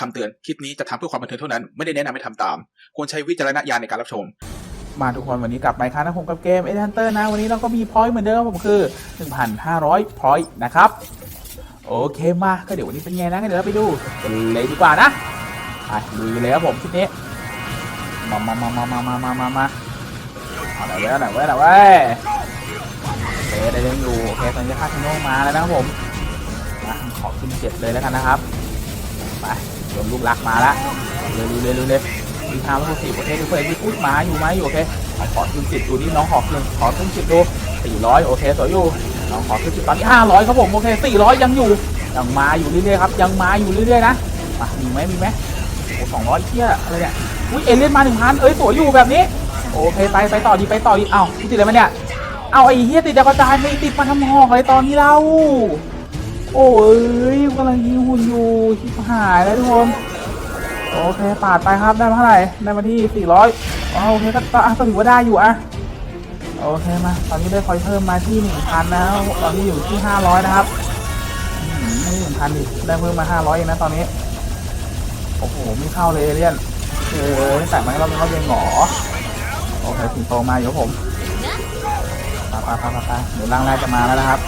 คำเตือนคลิปนี้จะทำเพื่อความบันเทิงเท่านั้น ไม่ได้แนะนำให้ทำตาม ควรใช้วิจารณญาณในการรับชม มาทุกคนวันนี้กลับมาอีกครั้งนะผมกับเกมเอเ h นเตอร์นะ วันนี้เราก็มีพอยต์เหมือนเดิมครับผมคือ 1,500พอยต์นะครับ โอเคมาก็เดี๋ยววันนี้เป็นไงนะก็เดี๋ยวเราไปดูกันเลยดีกว่านะไปลุยเลยครับผมคลิปนี้มามามามามามามามามาเอาไหนเว้ยเอาไหนเว้ยเอาไหนเว้ยโอเคได้เล่นอยู่โอเคตอนนี้ค่าสิโนมาแล้วนะครับผมมาขอขึ้นเจ็ดเลยแล้วกันนะครับไป โดนลูกรักมาแล้วเลยลุยเลยลุยเลยมีทางว่าสี่ประเทศด้วยที่พูดมาอยู่ไหมอยู่โอเคขอขอขึ้นสิบดูนี่น้องขอขึ้นขอขึ้นสิบดูสี่ร้อยโอเคสวยอยู่น้องขอขึ้นสิบตอนนี้ห้าร้อยครับผมโอเคสี่ร้อยยังอยู่ยังมาอยู่เรื่อยๆครับยังมาอยู่เรื่อยๆนะมามีไหมมีไหมโอ้สองร้อยเที่ยอะไรเนี่ยอุ้ยเอเลี่ยนมาหนึ่งพันเอ้ยสวยอยู่แบบนี้โอเคไปไปต่อดีไปต่อดีเอ้าติดอะไรมาเนี่ยเอาไอ้เฮียติดดาวกระจายไม่ติดมาทำหอกอะไรตอนนี้เล่า โอ้ยกำลังยิงหุ่นอยู่ชิบหายแล้วทุกคนโอเคปาดไปครับได้มาเท่าไหร่ได้มาที่400อ๋อโอเคก็ก็อะก็ถือว่าได้อยู่อะโอเคมาตอนนี้ได้คอยเพิ่มมาที่1,000นะครับตอนนี้อยู่ที่500นะครับไม่ถึงพันดิได้เพิ่มมา500เองนะตอนนี้โอ้โหไม่เข้าเลยเอเลี่ยนเออแต่มันเราเป็นเราเป็นหงอโอเคสิงโตมาอยู่ครับผมไปไปไปไปไปเดี๋ยวร่างแรกจะมาแล้วนะครับ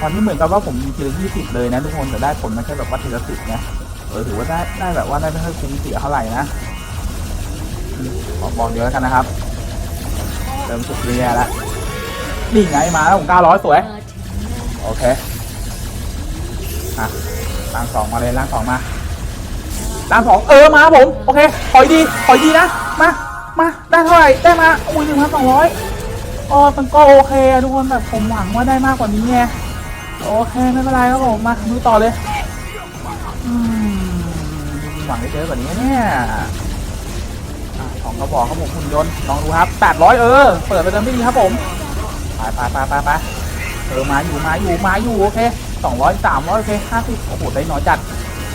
ตอนนี้เหมือนกับว่าผมมีทีละยี่สิบเลยนะทุกคนแต่ได้ผลมาแค่แบบว่าทีละสิบนะเออถือว่าได้ได้แบบว่าได้ไม่ค่อยคุ้มเสียเท่าไหร่นะมอบอกเดียวแล้วกันนะครับเริ่มสุดเรียแล้วนี่ไงมาแล้วผมเก้าร้อยสวยโอเคอะล่างสองมาเลยล่างสองมาล่างสองเออมาผมโอเคขอยดีขอยดีนะมามาได้เท่าไหร่ได้มาอุ้ยหนึ่งพันสองร้อยอ๋อมันก็โอเคทุกคนแบบผมหวังว่าได้มากกว่านี้ไง โอเคไม่เป็นไรครับผมมาดูต่อเลยหวังได้เจอกว่านี้เนี่ยของกระบอกครับผมคุณยนต์ลองดูครับ 800 เออ เปิดไปเติมไม่ดีครับผมไปไปไปไปไปเออมาอยู่มาอยู่มาอยู่โอเค200 300โอเค50โอ้โหได้น้อยจัด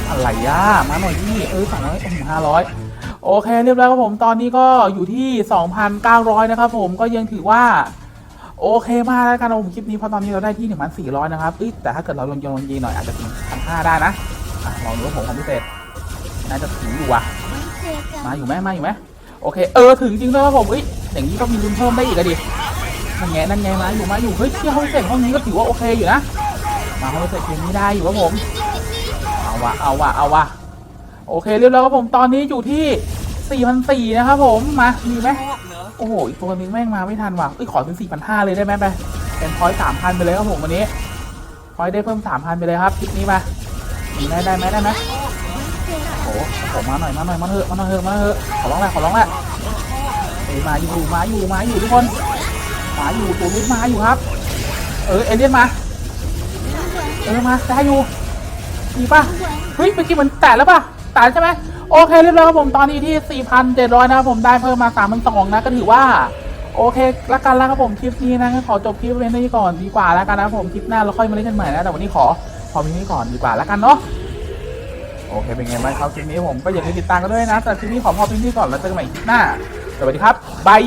อะไรย่ามาหน่อยที่เออ200โอ้โห500 โอเคเรียบร้อยครับผมตอนนี้ก็อยู่ที่ 2,900 นะครับผมก็ยังถือว่า โอเคมากแล้วกันผมคลิปนี้เพราะตอนนี้เราได้ที่1,400 นะครับแต่ถ้าเกิดเราลงยงลงยีหน่อยอาจจะถึง1,500ได้นะลองดูว่าผมของพิเศษน่าจะถึงอยู่วะมาอยู่ไหมมาอยู่ไหมโอเคเออถึงจริงด้วยครับผมเอ้ยอย่างนี้ก็มีลุ้นเพิ่มได้อีกอะดินั่นไงนั่นไงมาอยู่มาอยู่เฮ้ยเที่ยวห้องพิเศษห้องนี้ก็ถือว่าโอเคอยู่นะมาห้องพิเศษเกมนี้ได้อยู่ครับผมเอาวะเอาวะเอาวะโอเคเรียบร้อยครับผมตอนนี้อยู่ที่4,400นะครับผมมามีไหม โอ้โหอีกตัวนึงแม่งมาไม่ทันว่ะเอ้ยขอเป็น4,500เลยได้ไหมไปเป็นพอยต์3,000ไปเลยครับผมวันนี้พอยต์ได้เพิ่ม3,000ไปเลยครับคลิปนี้มาไหมได้ไหมได้ไหมโอ้โหผมมาหน่อยมาหน่อยมาเถอะมาหน่อยเถอะมาเถอะขอร้องแหละขอร้องแหละเอ้ยมาอยู่มาอยู่มาอยู่ทุกคนมาอยู่ตัวรุ่นมาอยู่ครับ เออเอเลี่ยนมาเออมาได้อยู่ดีป่ะเฮ้ยเมื่อกี้มันแตะแล้วป่ะแตะใช่ไหม โอเคเรียบร้อยครับผมตอนนี้ที่ 4,700 นะครับผมได้เพิ่มมา3,200นะก็ถือว่าโอเคละกันแล้วครับผมคลิปนี้นะขอจบคลิปเล่นนี้ก่อนดีกว่าแล้วกันนะผมคลิปหน้าเราค่อยมาเล่นกันใหม่นะแต่วันนี้ขอพอมีนี้ก่อนดีกว่าแล้วกันเนาะโอเคเป็นไงบ้างครับคลิปนี้ผมก็อย่าลืมติดตามกันด้วยนะแต่คลิปนี้ขอพอเพียงที่ก่อนแล้วเจอกันใหม่คลิปหน้าสวัสดีครับบาย